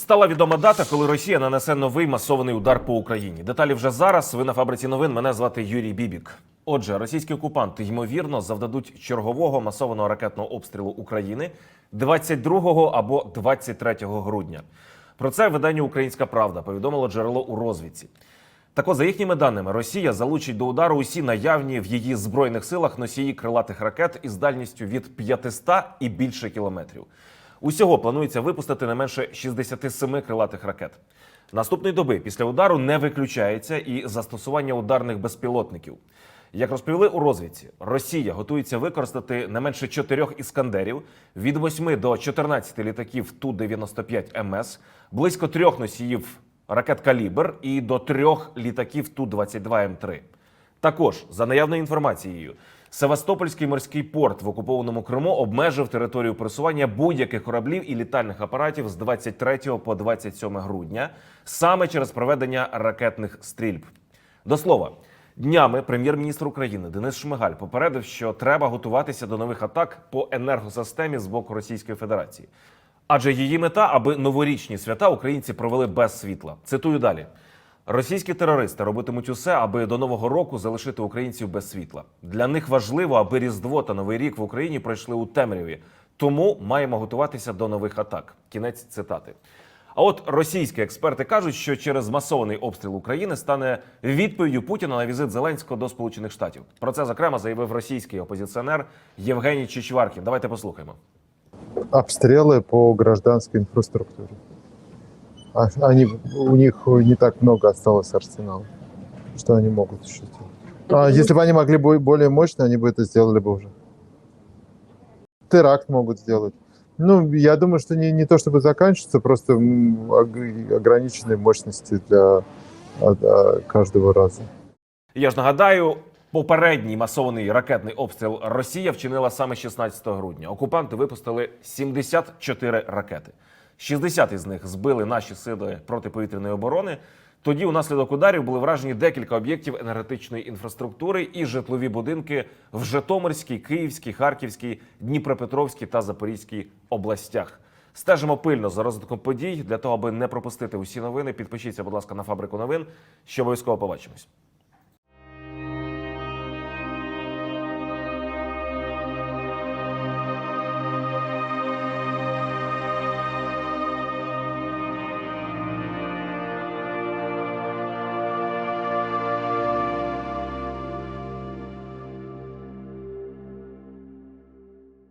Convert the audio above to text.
Стала відома дата, коли Росія нанесе новий масований удар по Україні. Деталі вже зараз. Ви на фабриці новин. Мене звати Юрій Бібік. Отже, російські окупанти ймовірно завдадуть чергового масованого ракетного обстрілу України 22 або 23 грудня. Про це видання Українська Правда повідомило джерело у розвідці. Так от, за їхніми даними, Росія залучить до удару усі наявні в її збройних силах носії крилатих ракет із дальністю від 500 і більше кілометрів. Усього планується випустити не менше 67 крилатих ракет. Наступної доби після удару не виключається і застосування ударних безпілотників. Як розповіли у розвідці, Росія готується використати не менше чотирьох іскандерів, від 8 до 14 літаків Ту-95 МС, близько трьох носіїв ракет Калібр і до трьох літаків Ту-22 М3. Також, за наявною інформацією, Севастопольський морський порт в окупованому Криму обмежив територію пересування будь-яких кораблів і літальних апаратів з 23 по 27 грудня саме через проведення ракетних стрільб. До слова, днями прем'єр-міністр України Денис Шмигаль попередив, що треба готуватися до нових атак по енергосистемі з боку Російської Федерації. Адже її мета, аби новорічні свята українці провели без світла. Цитую далі. Російські терористи робитимуть усе, аби до нового року залишити українців без світла. Для них важливо, аби Різдво та Новий рік в Україні пройшли у темряві. Тому маємо готуватися до нових атак. Кінець цитати. А от російські експерти кажуть, що через масований обстріл України стане відповіддю Путіна на візит Зеленського до Сполучених Штатів. Про це зокрема заявив російський опозиціонер Євгеній Чичваркін. Давайте послухаємо. обстрелы по гражданской инфраструктуре. А- Они, у них не так много осталось арсенала, что они могут еще сделать. А если бы они могли бы более мощно, они бы это сделали бы уже. Теракт могут сделать. Ну, я думаю, что не, не то чтобы заканчиваться, просто м, ог- ограниченные мощности для а, а, каждого раза. Я ж нагадаю, попередній масований ракетний обстріл Росія вчинила саме 16 грудня. Окупанти випустили 74 ракети. 60 із них збили наші сили протиповітряної оборони. Тоді, унаслідок ударів, були вражені декілька об'єктів енергетичної інфраструктури і житлові будинки в Житомирській, Київській, Харківській, Дніпропетровській та Запорізькій областях. Стежимо пильно за розвитком подій для того, аби не пропустити усі новини. Підпишіться, будь ласка, на фабрику новин. Що обов'язково побачимось.